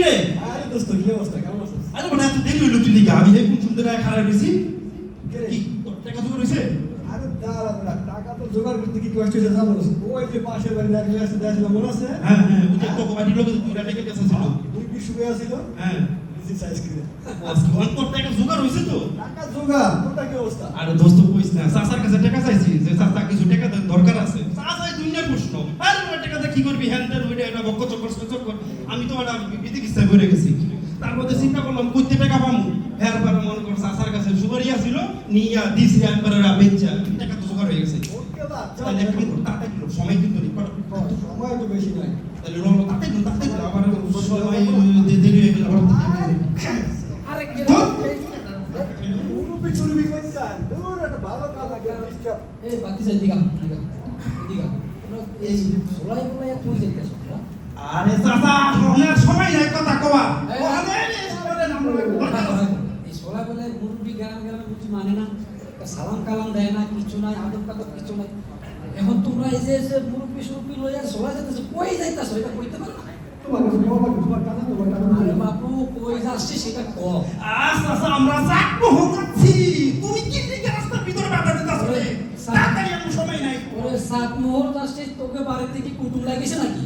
রে আরে দোস্ত কি অবস্থা? কেমন আছিস? আরে বড় এত দেরি হইল তুই দিকে আমি কোন সুন্দর খারাপ হয়েছি। কি? তোর টাকা জোগাড় হয়েছে? আরে দাঁড়া দাঁড়া টাকা তো জোগাড় করতে কি কষ্ট হয়েছে জানো? ওই যে পাশের বাড়ি লাগলে আসতে দেখছিল মনে আছে? হ্যাঁ হ্যাঁ ওই যে তোকে বাড়ির লোকে তুই রেখে গেছে ছিল। তুই কি শুয়ে আছিল। হ্যাঁ। কি আরে দোস্ত কইস না চাচার কাছে টাকা চাইছি যে চাচা কিছু টাকা দরকার আছে। চাচাই দুনিয়ার প্রশ্ন। আরে ওই কি করবি? হ্যান ত্যান ওইটা এটা বক্ক আমি তো ওটা বিধি কিস্তা করে গেছি। তারপরে চিন্তা করলাম কইতে টাকা পামু। এর পরে মনে কর চাচার কাছে সুগারিয়া ছিল নিয়া দিছি একবারে বেচা। টাকা তো জোগাড় হয়ে গেছে। ওকে বা তাহলে একটা কিন্তু সময় কিন্তু সময় তো বেশি নাই। তাহলে রং আবার সময় দেরি হয়ে গেলে। এই বাতি সাইড আম। তোমরা এই সোলাই কই যাইতেছ তোমরা? আরে চাচা রঙের সময় নাই কথা কওয়া এই, সোলাই বলে মুরব্বি গ্রাম গ্রামে বুঝি মানে না সালাম কালাম দেয় না কিছু নাই আদব কাদব কিছু নাই এখন তোমরা এই যে মুরব্বি সুরব্বি লইয়া সোলাই যাইতেছ কই যাইতেছ এটা কইতে পারো না কাছে কাছে কাছে আরে বাপু কই যাচ্ছি সেটা ক আচ্ছা আচ্ছা আমরা চাকবো হচ্ছি তুমি কি দিকে রাস্তার ভিতরে বাধা দিতেছ তাড়াতাড়ি সময় নাই ওরে সাত মোহর যাচ্ছি তোকে বাড়িতে কি কুটুম লাগিয়েছে নাকি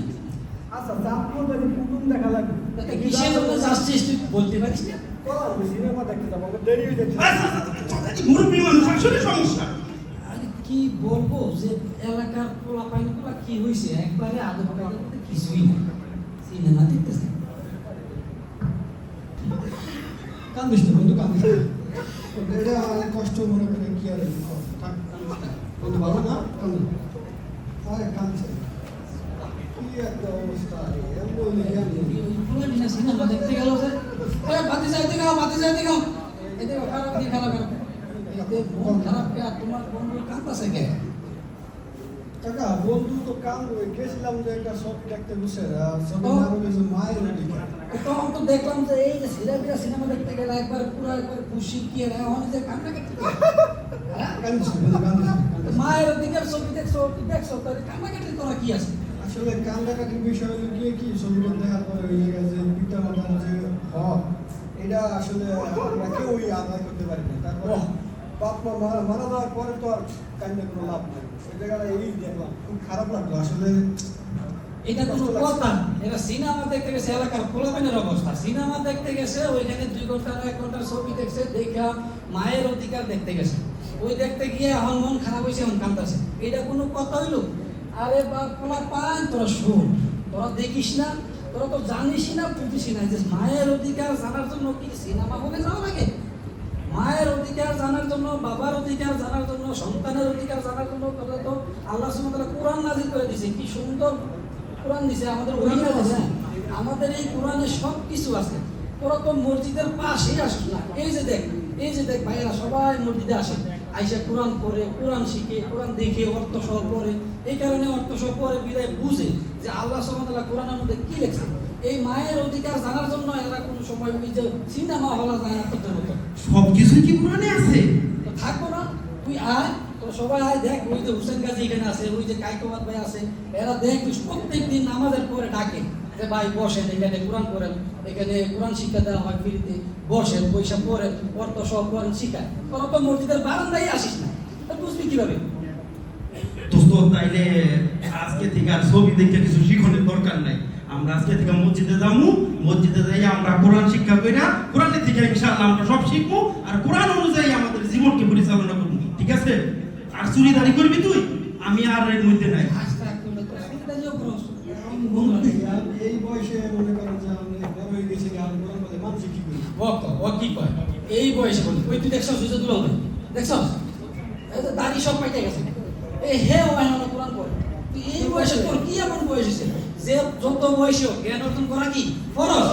আচ্ছা চাঁদপুর বাড়ি কুটুম দেখা লাগবে? কিসের জন্য যাচ্ছিস তুই? বলতে পারিস না? সিনেমা দেখতে যাব দেরি হয়ে যাচ্ছে। আচ্ছা মুরব্বী মানুষ আসলে সমস্যা। কি বলব যে এলাকার পোলা পাইনগুলা কি হয়েছে একবারে কাদব বলতে কিছুই না সিনেমা দেখতেছে। কান্দিস না বন্ধু কান্দিস এটা কষ্ট মনে করে কি আর থাক বন্ধু ভালো না আরে কান্দিস না। কি একটা অবস্থা এমন বলি আমি সিনেমা দেখতে গেল যে এ বাতি যাই দিকে বাতি এতে খারাপ কি খারাপ এতে মন খারাপ কে? আর তোমার বন্ধু কাঁদতেছে কে? কাকা বন্ধু তো কাম গেছিলাম যে একটা ছবি দেখতে বসে। ছবি ও। নাম মায়ের দিকে তখন তো দেখলাম যে এই যে সিনেমা দেখতে গেলে একবার পুরো একবার খুশি কি আর এখন যে কান্না কাটতে হ্যাঁ। মায়ের দিকে ছবি দেখছ তুই দেখছ? তাহলে কান্না কাটতে তোরা কি আছে? আসলে বিষয় হলো কি ছবিটা দেখার পরে হয়ে গেছে পিতা মাতার যে হক এটা আসলে আমরা কেউই আদায় করতে পারি না। তারপরে বাপ মা মারা যাওয়ার পরে তো আর কান্না কোনো লাভ নাই। ওই জায়গাটা এই দেখলাম খুব খারাপ লাগল। আসলে এটা কোনো কথা এরা সিনেমা দেখতে গেছে এলাকার অবস্থা। সিনেমা দেখতে গেছে ওইখানে দুই ঘণ্টা এক ঘণ্টার ছবি দেখছে দেখা মায়ের অধিকার দেখতে গেছে। ওই দেখতে গিয়ে এখন মন খারাপ হয়েছে এখন কান্দাছে এটা কোনো কথা হইল? আরে বাপ পোলা পান তোরা শোন। তোরা দেখিস না তোরা তো জানিস না বুঝিস না যে মায়ের অধিকার জানার জন্য কি সিনেমা হলে যাওয়া লাগে? মায়ের অধিকার জানার জন্য বাবার অধিকার জানার জন্য সন্তানের অধিকার জানার জন্য তোরা তো আল্লাহ সুবহানাহু কোরআন নাজিল করে দিছে। কি সুন্দর কোরআন দিছে আমাদের ওহিনা দিছে আমাদের এই কোরআনে সব কিছু আছে। তোরা তো মসজিদের পাশেই আসিস না। এই যে দেখ এই যে দেখ ভাইয়েরা সবাই মসজিদে আসে। আইসা কোরআন পড়ে কোরআন শিখে কোরআন দেখে অর্থ সহ পড়ে। এই কারণে অর্থ সহ পড়ে বিদায় বুঝে যে আল্লাহ সুবহানাহু কোরআনের মধ্যে কি লেখছে। এই মায়ের অধিকার জানার জন্য এরা কোনো সময় ওই যে সিনেমা হলা যায় না তোদের মতো সব কিছুই কি কোরআনে আছে? তো থাকব না তুই আয় তো সবাই আয় দেখ ওই যে হুসেন গাজী এখানে আছে ওই যে কাইকোবাদ ভাই আছে এরা দেখ প্রত্যেক দিন নামাজের পরে ডাকে। যে ভাই বসেন এখানে কোরআন করেন এখানে কোরআন শিক্ষা দেওয়া হয় ফ্রিতে। বসেন পয়সা পড়েন অর্থ সব কোরআন শিখায়। তোরা তো মসজিদের বারান্দায় আসিস না। তা বুঝবি কীভাবে? দোস্ত তাইলে আজকে থেকে আর ছবি দেখতে কিছু শিখনের দরকার নাই। আমরা আজকে থেকে মসজিদে যাব মসজিদে যাই আমরা কোরআন শিক্ষা কইরা কোরআনের থেকে ইনশাআল্লাহ আমরা সব শিখব আর কোরআন অনুযায়ী আমাদের জীবনকে পরিচালনা করব। ঠিক আছে? আর চুরিদারি করবি তুই? আমি আর এর মধ্যে নাই। এই বয়সে যে বলে, ওই তুই দেখছস সুযোগ দুলো ভাই, দেখছস? দাড়ি সব পাইতে গেছে। এই হে ও কোরআন পড়ে। এই বয়সে তোর কি এমন বয়স হয়েছে যে যত বয়সে জ্ঞান অর্জন করা কি ফরজ?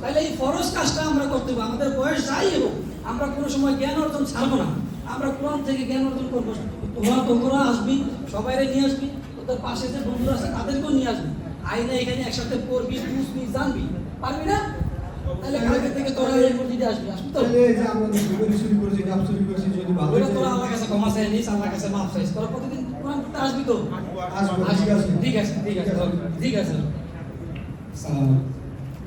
তাহলে এই ফরজ কাজটা আমরা করতে হবে। আমাদের বয়স যাই হোক, আমরা কোনো সময় জ্ঞান অর্জন ছাড়বো না। আমরা কোরআন থেকে জ্ঞান অর্জন করব। তোরা তোমরা আসবি, সবাইরে নিয়ে আসবি। তোদের পাশে যে বন্ধুরা আছে তাদেরকেও নিয়ে আসবি। আইনা এখানে একসাথে পড়বি বুঝবি জানবি। পারবি না? তাহলে কালকে থেকে তোরা এই মসজিদে আসবি আসবি তো? তাহলে যে আমরা করেছি করেছি যদি ভালো তোরা কাছে ক্ষমা চাই নিস আমার কাছে মাফ চাইস। তোরা প্রতিদিন কোরআন পড়তে আসবি তো? আসব, ঠিক আছে। ঠিক আছে ঠিক আছে ঠিক আছে। সালাম।